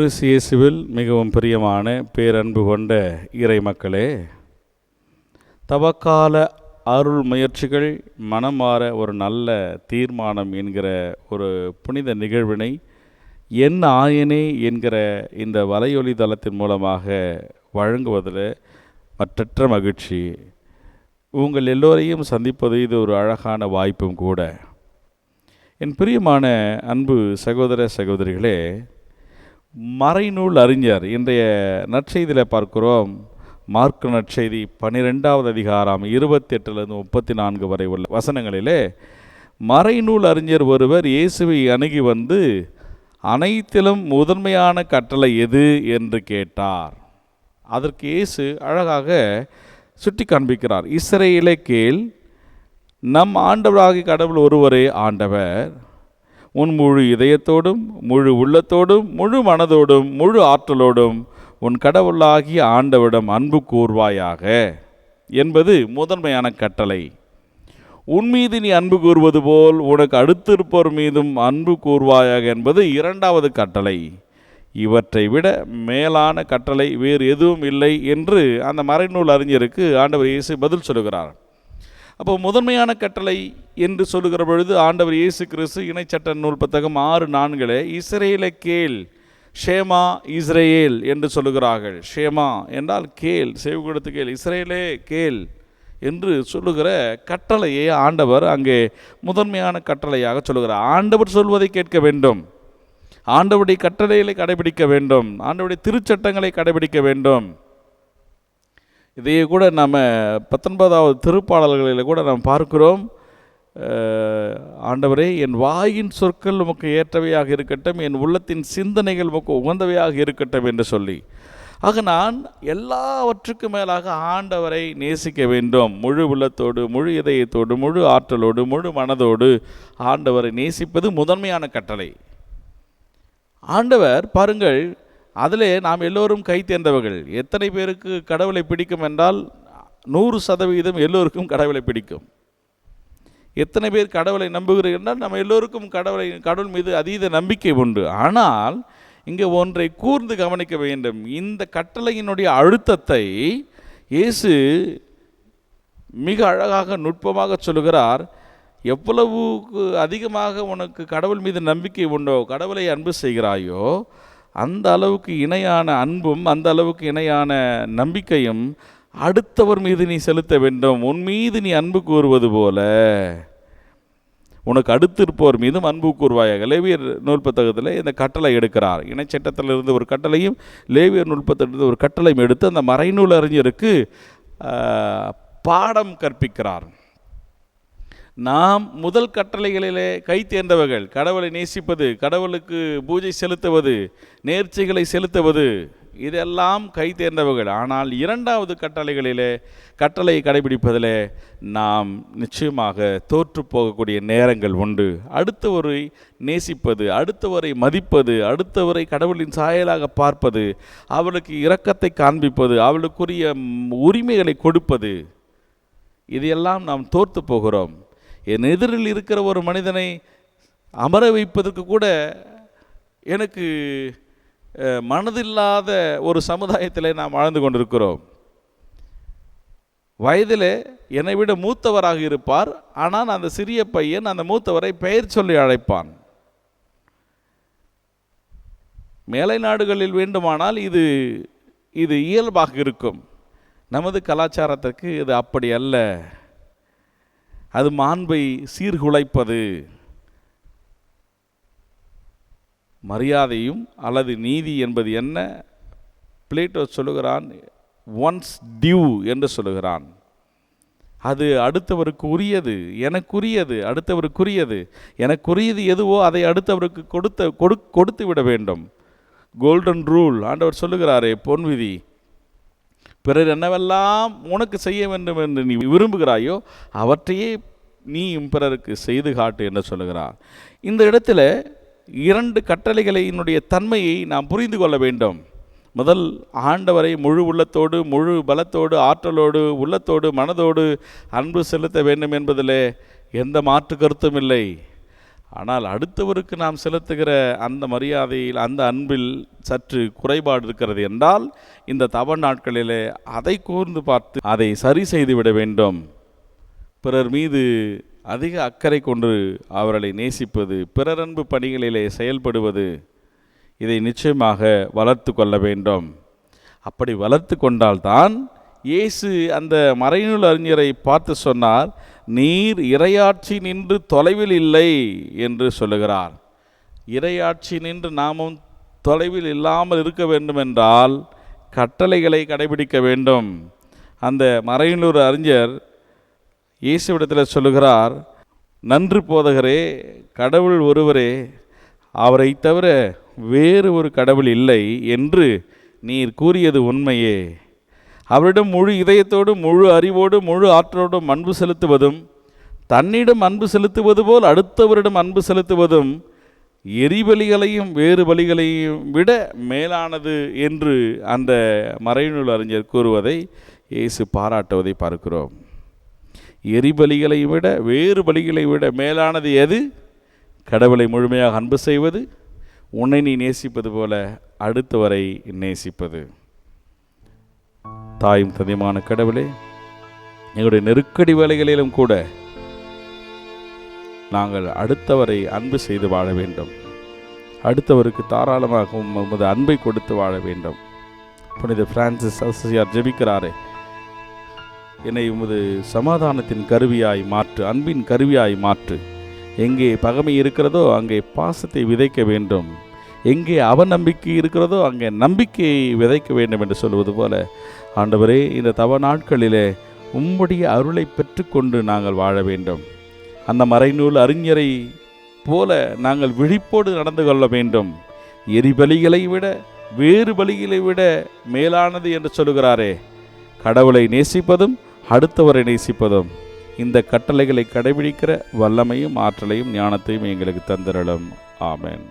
கிறிஸ்து இயேசுவில் மிகவும் பிரியமான பேரன்பு கொண்ட இறை மக்களே தவக்கால அருள் முயற்சிகள் மனம் மாற ஒரு நல்ல தீர்மானம் என்கிற ஒரு புனித நிகழ்வினை என் ஆயனே என்கிற இந்த வலையொலி தளத்தின் மூலமாக வழங்குவதில் மற்றற்ற மகிழ்ச்சி. உங்கள் எல்லோரையும் சந்திப்பது இது ஒரு அழகான வாய்ப்பும் கூட. என் பிரியமான அன்பு சகோதர சகோதரிகளே மறைநூல் அறிஞர். இன்றைய நற்செய்தியில் பார்க்கிறோம். மார்க் நற்செய்தி பன்னிரெண்டாவது அதிகாரம் இருபத்தெட்டுலேருந்து முப்பத்தி நான்கு வரை உள்ள வசனங்களிலே மறைநூல் அறிஞர் ஒருவர் இயேசுவை அணுகி வந்து அனைத்திலும் முதன்மையான கட்டளை எது? என்று கேட்டார். அதற்கு இயேசு அழகாக சுட்டி காண்பிக்கிறார். இஸ்ரேலே கேள் நம் ஆண்டவராகி கடவுள் ஒருவரே ஆண்டவர். உன் முழு இதயத்தோடும் முழு உள்ளத்தோடும் முழு மனதோடும் முழு ஆற்றலோடும் உன் கடவுளாகிய ஆண்டவிடம் அன்பு கூர்வாயாக என்பது முதன்மையான கட்டளை. உன் மீது நீ அன்பு கூறுவது போல் உனக்கு அடுத்திருப்போர் மீதும் அன்பு கூர்வாயாக என்பது இரண்டாவது கட்டளை. இவற்றை விட மேலான கட்டளை வேறு எதுவும் இல்லை என்று அந்த மறைநூல் அறிஞருக்கு ஆண்டவர் இயேசு பதில் சொல்லுகிறார். அப்போ முதன்மையான கட்டளை என்று சொல்லுகிற பொழுது ஆண்டவர் இயேசு கிறிஸ்து இணைச்சட்ட நூல் புத்தகம் ஆறு நான்களே இஸ்ரேலை கேள் ஷேமா இஸ்ரேல் என்று சொல்லுகிறார்கள். ஷேமா என்றால் கேள் செவி கொடுத்து கேள் இஸ்ரேலே கேள் என்று சொல்லுகிற கட்டளையை ஆண்டவர் அங்கே முதன்மையான கட்டளையாக சொல்லுகிறார். ஆண்டவர் சொல்வதை கேட்க வேண்டும். ஆண்டவருடைய கட்டளைகளை கடைபிடிக்க வேண்டும். ஆண்டவருடைய திருச்சட்டங்களை கடைபிடிக்க வேண்டும். இதையே கூட நம்ம பத்தொன்பதாவது திருப்பாடல்களில் கூட நாம் பார்க்கிறோம். ஆண்டவரே என் வாயின் சொற்கள் உமக்கு ஏற்றவையாக இருக்கட்டும் என் உள்ளத்தின் சிந்தனைகள் உமக்கு உகந்தவையாக இருக்கட்டும் என்று சொல்லி. ஆக நான் எல்லாவற்றுக்கும் மேலாக ஆண்டவரை நேசிக்க வேண்டும். முழு உள்ளத்தோடு முழு இதயத்தோடு முழு ஆற்றலோடு முழு மனதோடு ஆண்டவரை நேசிப்பது முதன்மையான கட்டளை. ஆண்டவர் பாருங்கள் அதிலே நாம் எல்லோரும் கை தேர்ந்தவர்கள். எத்தனை பேருக்கு கடவுளை பிடிக்கும் என்றால் நூறு சதவீதம் எல்லோருக்கும் கடவுளை பிடிக்கும். எத்தனை பேர் கடவுளை நம்புகிறீர்கள் என்றால் நம்ம எல்லோருக்கும் கடவுளை கடவுள் மீது அதீத நம்பிக்கை உண்டு. ஆனால் இங்கே ஒன்றை கூர்ந்து கவனிக்க வேண்டும். இந்த கட்டளையினுடைய அழுத்தத்தை இயேசு மிக அழகாக நுட்பமாக சொல்லுகிறார். எவ்வளவு அதிகமாக உனக்கு கடவுள் மீது நம்பிக்கை உண்டோ கடவுளை அன்பு செய்கிறாயோ அந்த அளவுக்கு இணையான அன்பும் அந்த அளவுக்கு இணையான நம்பிக்கையும் அடுத்தவர் மீது நீ செலுத்த வேண்டும். உன் மீது நீ அன்பு கூறுவது போல. உனக்கு அடுத்து இருப்போர் மீதும் அன்பு கூறுவாயாக. லேவியர் நூல் புத்தகத்தில் இந்த கட்டளை எடுக்கிறார். இணைச்சட்டத்திலிருந்து ஒரு கட்டளையும் லேவியர் நூல் ஒரு கட்டளையும் எடுத்து அந்த மறைநூல் அறிஞருக்கு பாடம் கற்பிக்கிறார். நாம் முதல் கட்டளைகளிலே கை தேர்ந்தவர்கள் கடவுளை நேசிப்பது கடவுளுக்கு பூஜை செலுத்துவது நேர்ச்சிகளை செலுத்துவது இதெல்லாம் கை தேர்ந்தவர்கள். ஆனால் இரண்டாவது கட்டளைகளிலே கட்டளையை கடைபிடிப்பதிலே நாம் நிச்சயமாக தோற்று போகக்கூடிய நேரங்கள் உண்டு. அடுத்தவரை நேசிப்பது அடுத்தவரை மதிப்பது அடுத்தவரை கடவுளின் சாயலாக பார்ப்பது அவளுக்கு இரக்கத்தை காண்பிப்பது அவளுக்குரிய உரிமைகளை கொடுப்பது இதையெல்லாம் நாம் தோற்று போகிறோம். என் எதிரில் இருக்கிற ஒரு மனிதனை அமர வைப்பதற்கு கூட எனக்கு மனதில்லாத ஒரு சமுதாயத்தில் நாம் வாழ்ந்து கொண்டிருக்கிறோம். வயதில் என்னை விட மூத்தவராக இருப்பார். ஆனால் அந்த சிறிய பையன் அந்த மூத்தவரை பெயர் சொல்லி அழைப்பான். மேலை நாடுகளில் வேண்டுமானால் இது இது இயல்பாக இருக்கும். நமது கலாச்சாரத்திற்கு இது அப்படி அல்ல. அது மாண்பை சீர்குலைப்பது. மரியாதையும் அல்லது நீதி என்பது என்ன? பிளேட்டோ சொல்லுகிறான் ஒன்ஸ் டியூ என்று சொல்லுகிறான். அது அடுத்தவருக்கு உரியது எனக்குரியது அடுத்தவருக்குரியது. எனக்குரியது எதுவோ அதை அடுத்தவருக்கு கொடுத்த கொடு கொடுத்து விட வேண்டும். கோல்டன் ரூல் ஆண்டவர் சொல்லுகிறாரே பொன்விதி பிறர் என்னவெல்லாம் உனக்கு செய்ய வேண்டும் என்று நீ விரும்புகிறாயோ அவற்றையே நீயும் பிறருக்கு செய்து காட்டு என்று சொல்லுகிறார் இந்த இடத்துல இரண்டு கட்டளைகளினுடைய தன்மையை நாம் புரிந்து கொள்ள வேண்டும். முதல் ஆண்டவரை முழு உள்ளத்தோடு முழு பலத்தோடு ஆற்றலோடு உள்ளத்தோடு மனதோடு அன்பு செலுத்த வேண்டும் என்பதிலே எந்த மாற்று கருத்தும் இல்லை. ஆனால் அடுத்தவருக்கு நாம் செலுத்துகிற அந்த மரியாதையில் அந்த அன்பில் சற்று குறைபாடு இருக்கிறது என்றால் இந்த தவ நாட்களிலே அதை கூர்ந்து பார்த்து அதை சரி செய்து விட வேண்டும். பிறர் மீது அதிக அக்கறை கொண்டு அவர்களை நேசிப்பது பிறரன்பு பணிகளிலே செயல்படுவது இதை நிச்சயமாக வளர்த்து கொள்ள வேண்டும். அப்படி வளர்த்து கொண்டால்தான் இயேசு அந்த மறைநூல் அறிஞரை பார்த்து சொன்னார் நீர் இரையாட்சி நின்று தொலைவில் இல்லை என்று சொல்லுகிறார். இரையாட்சி நின்று நாமும் தொலைவில் இல்லாமல் இருக்க வேண்டுமென்றால் கட்டளைகளை கடைபிடிக்க வேண்டும். அந்த மறையனூர் அறிஞர் இயேசுவிடத்தில் சொல்லுகிறார் நன்று போதகரே கடவுள் ஒருவரே அவரை தவிர வேறு ஒரு கடவுள் இல்லை என்று நீர் கூறியது உண்மையே. அவரிடம் முழு இதயத்தோடு முழு அறிவோடு முழு ஆற்றலோடும் அன்பு செலுத்துவதும் தன்னிடம் அன்பு செலுத்துவது போல் அடுத்தவரிடம் அன்பு செலுத்துவதும் எரிபலிகளையும் வேறு பலிகளையும் விட மேலானது என்று அந்த மறைநூல் அறிஞர் கூறுவதை இயேசு பாராட்டுவதை பார்க்கிறோம். எரிபலிகளை விட வேறு பலிகளை விட மேலானது எது? கடவுளை முழுமையாக அன்பு செய்வது உன்னை நீ நேசிப்பது போல அடுத்தவரை நேசிப்பது. தாயும் தந்தையுமான கடவுளே எங்களுடைய நெருக்கடி வேலைகளிலும் கூட நாங்கள் அடுத்தவரை அன்பு செய்து வாழ வேண்டும். அடுத்தவருக்கு தாராளமாக உமது அன்பை கொடுத்து வாழ வேண்டும். புனித பிரான்சிஸ் அசியார் ஜெபிக்கிறாரே. என்னை உமது சமாதானத்தின் கருவியாய் மாற்று அன்பின் கருவியாய் மாற்று. எங்கே பகைமை இருக்கிறதோ அங்கே பாசத்தை விதைக்க வேண்டும். எங்கே அவநம்பிக்கை இருக்கிறதோ அங்கே நம்பிக்கையை விதைக்க வேண்டும் என்று சொல்வது போல ஆண்டவரே இந்த தவ நாட்களிலே உம்முடைய அருளை பெற்றுக்கொண்டு நாங்கள் வாழ வேண்டும். அந்த மறைநூல் அறிஞரை போல நாங்கள் விழிப்போடு நடந்து கொள்ள வேண்டும். எரிபலிகளை விட வேறு பலிகளை விட மேலானது என்று சொல்லுகிறாரே. கடவுளை நேசிப்பதும் அடுத்தவரை நேசிப்பதும் இந்த கட்டளைகளை கடைபிடிக்கிற வல்லமையும் ஆற்றலையும் ஞானத்தையும் எங்களுக்கு தந்திரலும் ஆமேன்.